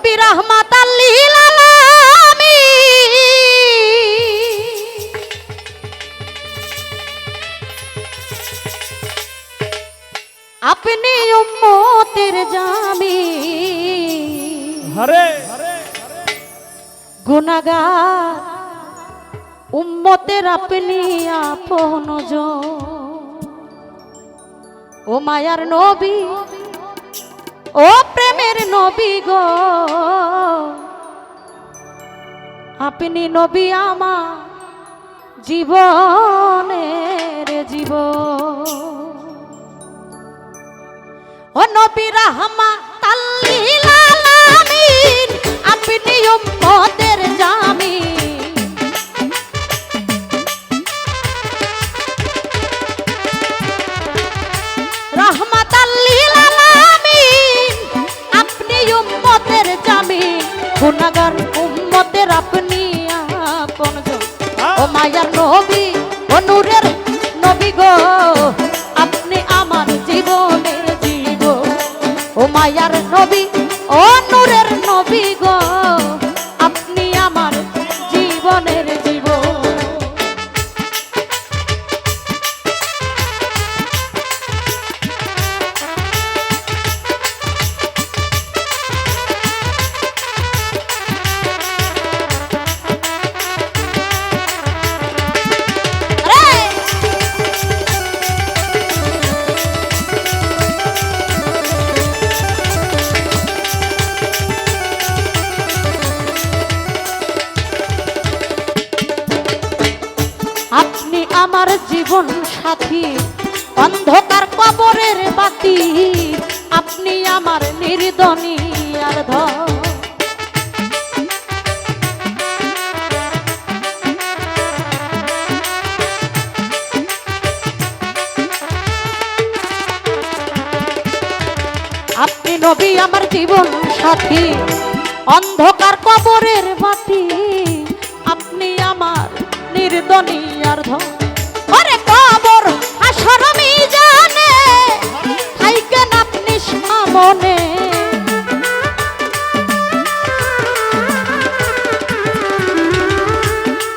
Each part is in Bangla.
নবী রহমাত আপনি উম্মতের জামি। হরে। গুনাগার উম্মতের আপনি আপন। ও মায়ার নবী। ও প্রেমের নবী গো। আপনি নবী আমা জীবনের জীব। ও নবী রাহমা তাল্লিল আলামিন, আপনি উম্মতের জামিন ও মায়ার নবী অনুরের নূরের নবী গো। আপনি আমার জীবনের জীব। ও মায়ার নবী অন্ধকার কবরের বাতি, আপনি আমার নির্দনী আর ধর আপনি নবী, আমার জীবন সাথী, অন্ধকার কবরের বাতি, আপনি আমার নির্দনী আর ধন। আরে কবর! সামনে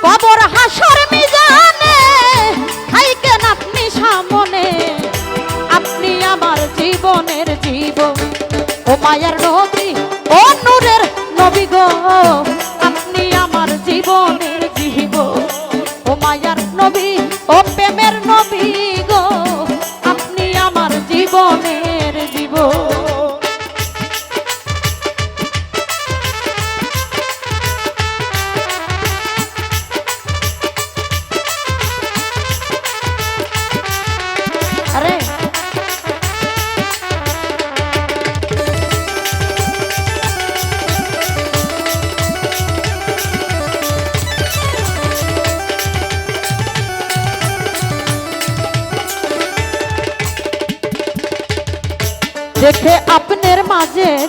কবর হাসর মিজানে থাইকেন আপনি সামনে? আপনি আমার জীবনের জীবন। ও মায়ার নবী ও নূরের নবী গো, আপনি আমার জীবনের জীব ও মায়ার নবী, ও প্রেমের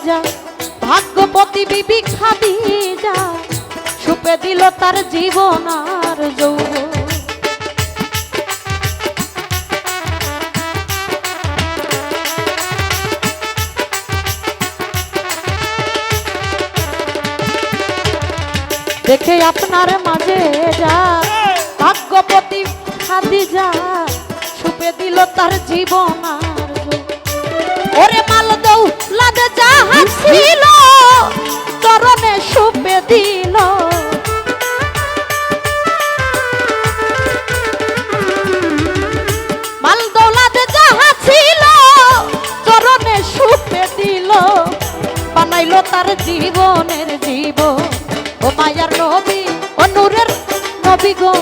যা ভাগ্যপতি বিবি খাদি যা সুপে দিল তার জীবন আর যৌবন দেখে আপনার মাঝে যা, ভাগ্যপতি খাদি যা সুপে দিল তার জীবন আর। ওরে মাল দৌ, লাদে যাহা ছিল, চরণে সুপে দিল। মাল দৌলাদে যাহা ছিল, চরণে সুপে দিল। বানাইলো তার জীবনের জীব। ও মায়ার নবী, ও নূরের নবী গো।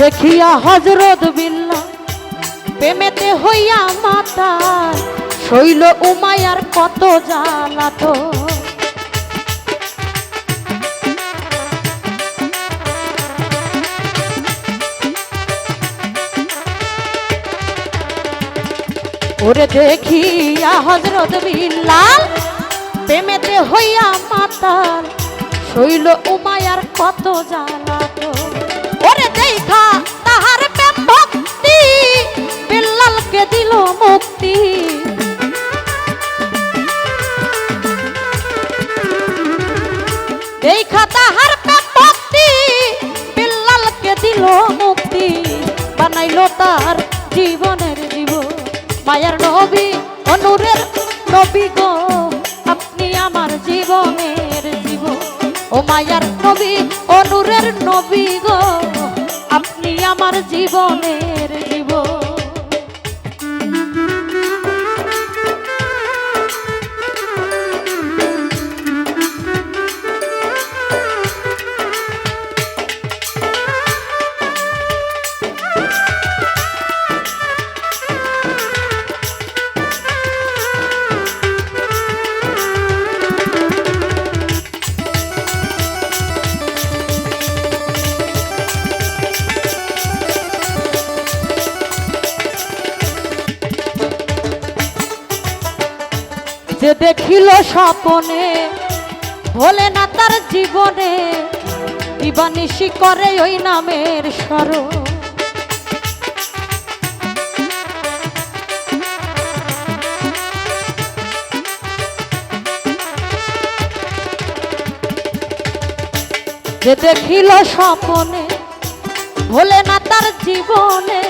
দেখিয়া হজরত বিল্লা প্রেমেতে হইয়া মাতা শৈল উমায়ার কত জ্বালাত। ওরে দেখিয়া হজরত বিল্লাল প্রেমেতে হইয়া মাতাল শৈল উমায়ার কত জ্বালাত। মুক্তি বানাইলো তার জীবনের জীবন। মায়ার নবী, অনুরের নবী গো, আপনি আমার জীবনের জীবন। ও মায়ার নবী, অনুরের নবী গো, আপনি আমার জীবনের যে দেখিল স্বপনে, ভোলে না তার জীবনে দিবানিশি করে ওই নামের স্মরণ যে দেখিল স্বপনে, ভোলে না তার জীবনে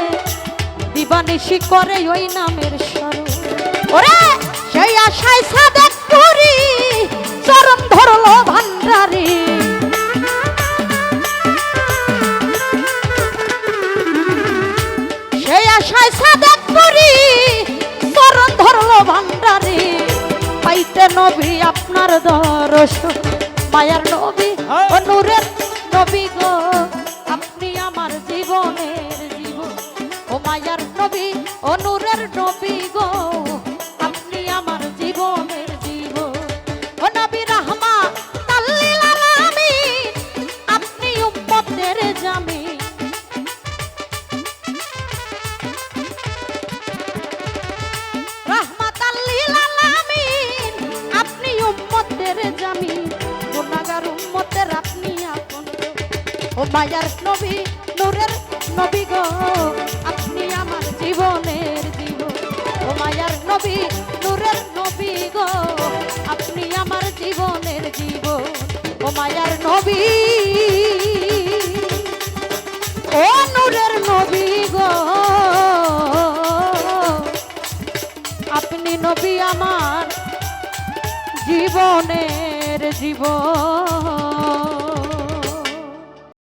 দিবানিশি করে ওই নামের স্মরণ ওরে, সেই নবী আপনার দরস মায়ার নবী ও নূরের নবী গো। আপনি আমার জীবনের জীবন। ও মায়ার নবী অনুর ও মায়ার নবী, নূরের নবী গো, আপনি আমার জীবনের জীবন ও মায়ার নবী, নূরের নবী গো, আপনি আমার জীবনের জীবন ও মায়ার নবী, ও নূরের নবী গো, আপনি নবী আমার জীবনের জীবন